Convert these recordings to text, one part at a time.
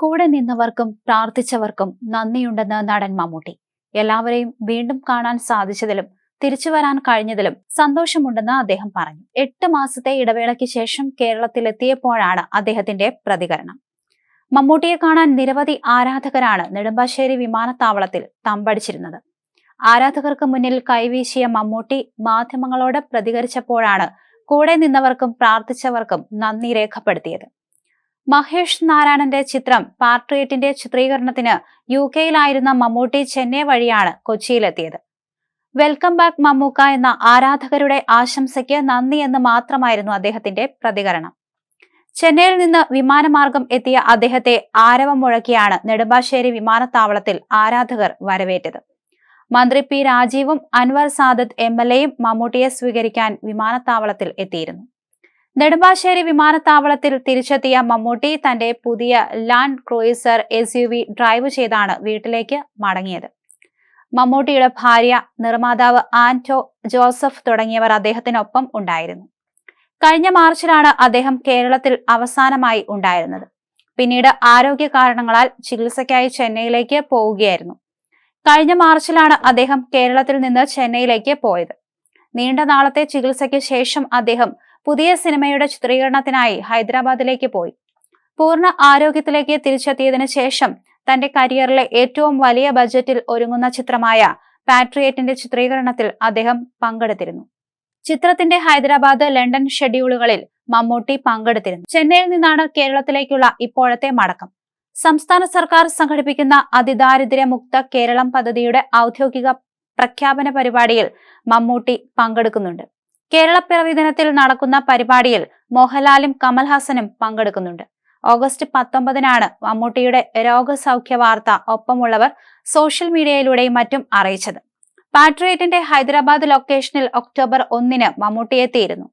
കൂടെ നിന്നവർക്കും പ്രാർത്ഥിച്ചവർക്കും നന്ദിയുണ്ടെന്ന് നടൻ മമ്മൂട്ടി. എല്ലാവരെയും വീണ്ടും കാണാൻ സാധിച്ചതിലും തിരിച്ചു വരാൻ കഴിഞ്ഞതിലും സന്തോഷമുണ്ടെന്ന് അദ്ദേഹം പറഞ്ഞു. എട്ട് മാസത്തെ ഇടവേളയ്ക്ക് ശേഷം കേരളത്തിലെത്തിയപ്പോഴാണ് അദ്ദേഹത്തിന്റെ പ്രതികരണം. മമ്മൂട്ടിയെ കാണാൻ നിരവധി ആരാധകരാണ് നെടുമ്പാശ്ശേരി വിമാനത്താവളത്തിൽ തമ്പടിച്ചിരുന്നത്. ആരാധകർക്ക് മുന്നിൽ കൈവീശിയ മമ്മൂട്ടി മാധ്യമങ്ങളോട് പ്രതികരിച്ചപ്പോഴാണ് കൂടെ നിന്നവർക്കും പ്രാർത്ഥിച്ചവർക്കും നന്ദി രേഖപ്പെടുത്തിയത്. മഹേഷ് നാരായണന്റെ ചിത്രം പാർട്രിയറ്റിന്റെ ചിത്രീകരണത്തിന് യു കെയിലായിരുന്ന മമ്മൂട്ടി ചെന്നൈ വഴിയാണ് കൊച്ചിയിലെത്തിയത്. വെൽക്കം ബാക്ക് മമ്മൂക്ക എന്ന ആരാധകരുടെ ആശംസയ്ക്ക് നന്ദി എന്ന് മാത്രമായിരുന്നു അദ്ദേഹത്തിന്റെ പ്രതികരണം. ചെന്നൈയിൽ നിന്ന് വിമാനമാർഗം എത്തിയ അദ്ദേഹത്തെ ആരവം മുഴക്കിയാണ് നെടുമ്പാശ്ശേരി വിമാനത്താവളത്തിൽ ആരാധകർ വരവേറ്റത്. മന്ത്രി പി രാജീവും അൻവർ സാദത്ത് എം എൽ എയും മമ്മൂട്ടിയെ സ്വീകരിക്കാൻ വിമാനത്താവളത്തിൽ എത്തിയിരുന്നു. നെടുമ്പാശ്ശേരി വിമാനത്താവളത്തിൽ തിരിച്ചെത്തിയ മമ്മൂട്ടി തന്റെ പുതിയ Land Cruiser S U V drive ചെയ്താണ് വീട്ടിലേക്ക് മടങ്ങിയത്. മമ്മൂട്ടിയുടെ ഭാര്യ നിർമ്മാതാവ് ആന്റോ ജോസഫ് തുടങ്ങിയവർ അദ്ദേഹത്തിനൊപ്പം ഉണ്ടായിരുന്നു. കഴിഞ്ഞ മാർച്ചിലാണ് അദ്ദേഹം കേരളത്തിൽ അവസാനമായി ഉണ്ടായിരുന്നത്. പിന്നീട് ആരോഗ്യ കാരണങ്ങളാൽ ചികിത്സയ്ക്കായി ചെന്നൈയിലേക്ക് പോവുകയായിരുന്നു. കഴിഞ്ഞ മാർച്ചിലാണ് അദ്ദേഹം കേരളത്തിൽ നിന്ന് ചെന്നൈയിലേക്ക് പോയത്. നീണ്ട നാളത്തെ ചികിത്സയ്ക്ക് ശേഷം അദ്ദേഹം പുതിയ സിനിമയുടെ ചിത്രീകരണത്തിനായി ഹൈദരാബാദിലേക്ക് പോയി. പൂർണ ആരോഗ്യത്തിലേക്ക് തിരിച്ചെത്തിയതിനു ശേഷം തന്റെ കരിയറിലെ ഏറ്റവും വലിയ ബജറ്റിൽ ഒരുങ്ങുന്ന ചിത്രമായ പാട്രിയേറ്റിന്റെ ചിത്രീകരണത്തിൽ അദ്ദേഹം പങ്കെടുത്തിരുന്നു. ചിത്രത്തിന്റെ ഹൈദരാബാദ് ലണ്ടൻ ഷെഡ്യൂളുകളിൽ മമ്മൂട്ടി പങ്കെടുത്തിരുന്നു. ചെന്നൈയിൽ നിന്നാണ് കേരളത്തിലേക്കുള്ള ഇപ്പോഴത്തെ മടക്കം. സംസ്ഥാന സർക്കാർ സംഘടിപ്പിക്കുന്ന അതിദാരിദ്ര്യമുക്ത കേരളം പദ്ധതിയുടെ ഔദ്യോഗിക പ്രഖ്യാപന പരിപാടിയിൽ മമ്മൂട്ടി പങ്കെടുക്കുന്നുണ്ട്. കേരളപ്പിറവി ദിനത്തിൽ നടക്കുന്ന പരിപാടിയിൽ മോഹൻലാലും കമൽഹാസനും പങ്കെടുക്കുന്നുണ്ട്. ഓഗസ്റ്റ് പത്തൊമ്പതിനാണ് മമ്മൂട്ടിയുടെ രോഗസൗഖ്യ വാർത്ത ഒപ്പമുള്ളവർ സോഷ്യൽ മീഡിയയിലൂടെയും മറ്റും അറിയിച്ചത്. പാട്രിയേറ്റിന്റെ ഹൈദരാബാദ് ലൊക്കേഷനിൽ ഒക്ടോബർ ഒന്നിന് മമ്മൂട്ടി എത്തിയിരുന്നു.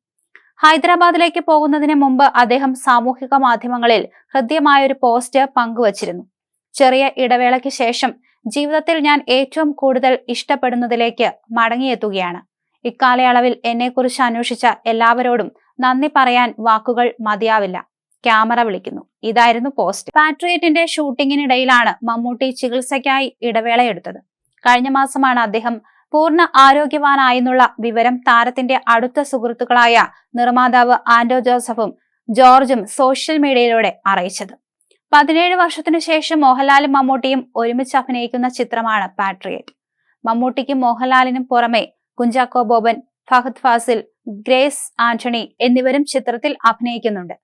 ഹൈദരാബാദിലേക്ക് പോകുന്നതിന് മുമ്പ് അദ്ദേഹം സാമൂഹിക മാധ്യമങ്ങളിൽ ഹൃദ്യമായൊരു പോസ്റ്റ് പങ്കുവച്ചിരുന്നു. ചെറിയ ഇടവേളയ്ക്ക് ശേഷം ജീവിതത്തിൽ ഞാൻ ഏറ്റവും കൂടുതൽ ഇഷ്ടപ്പെടുന്നതിലേക്ക് മടങ്ങിയെത്തുകയാണ്. ഇക്കാലയളവിൽ എന്നെക്കുറിച്ച് അന്വേഷിച്ച എല്ലാവരോടും നന്ദി പറയാൻ വാക്കുകൾ മതിയാവില്ല. ക്യാമറ വിളിക്കുന്നു. ഇതായിരുന്നു പോസ്റ്റ്. പാട്രിയറ്റിന്റെ ഷൂട്ടിങ്ങിനിടയിലാണ് മമ്മൂട്ടി ചികിത്സയ്ക്കായി ഇടവേളയെടുത്തത്. കഴിഞ്ഞ മാസമാണ് അദ്ദേഹം പൂർണ ആരോഗ്യവാനായെന്നുള്ള വിവരം താരത്തിന്റെ അടുത്ത സുഹൃത്തുക്കളായ നിർമ്മാതാവ് ആന്റോ ജോസഫും ജോർജും സോഷ്യൽ മീഡിയയിലൂടെ അറിയിച്ചത്. പതിനേഴ് വർഷത്തിനു ശേഷം മോഹൻലാലും മമ്മൂട്ടിയും ഒരുമിച്ച് അഭിനയിക്കുന്ന ചിത്രമാണ് പാട്രിയറ്റ്. മമ്മൂട്ടിക്കും മോഹൻലാലിനും പുറമെ കുഞ്ചാക്കോ ബോബൻ ഫഹദ് ഫാസിൽ ഗ്രേസ് ആന്റണി എന്നിവരും ചിത്രത്തിൽ അഭിനയിക്കുന്നുണ്ട്.